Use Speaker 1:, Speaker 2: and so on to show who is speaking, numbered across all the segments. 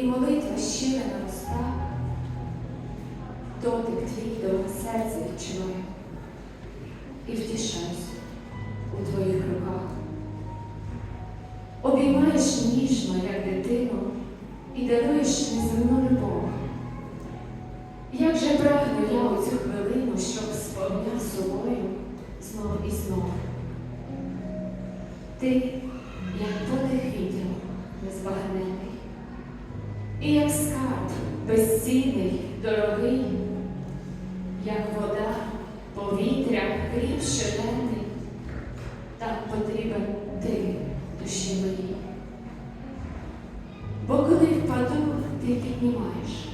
Speaker 1: і молитва щира на устах, дотик твій до серця відчуваю і втішаюсь у твоїх руках. Обіймаєш ніжно, як дитину, і даруєш неземну любов. Як же прагну я у цю хвилину, щоб сповняв собою знов і знов. Ти, як подих відділ, незбагнений і як скарб безцінний, дорогий, як вода, повітря, хліб щоденний, так потрібен ти душі моїй. Бо коли впаду, ти піднімаєш,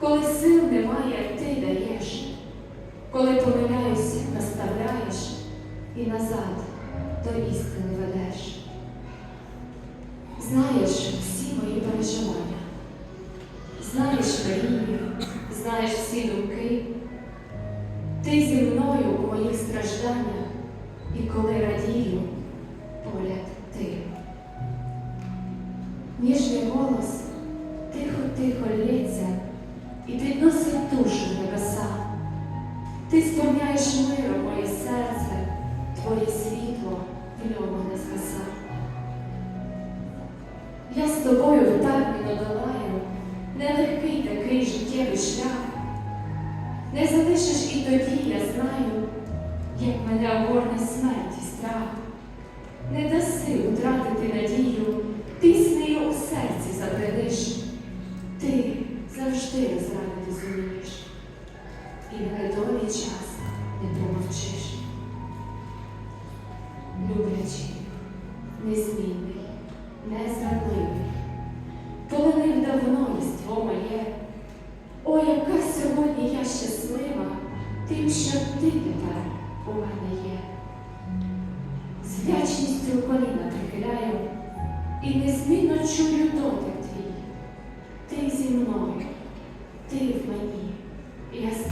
Speaker 1: коли сил немає, ти даєш, коли помиляюсь, наставляєш і назад до істини ведеш. Знаєш мої переживання, знаєш мрії, знаєш всі думки. Ти зі мною у моїх стражданнях, і коли радію, поряд ти. Ніжний голос тихо-тихо лється і підносить душу небеса. Ти сповняєш миром моє серце, твоє світло в ньому Я з тобою впевнено долаю нелегкий такий життєвий шлях. Не залишиш і тоді, я знаю, як мене огорне смерть і страх. Не даси втратити надію, Яка сьогодні я щаслива, тим, що ти тепер у мене є. З вдячністю коліна прихиляю і незмінно чую дотик твій. Ти зі мною, ти в мені, я з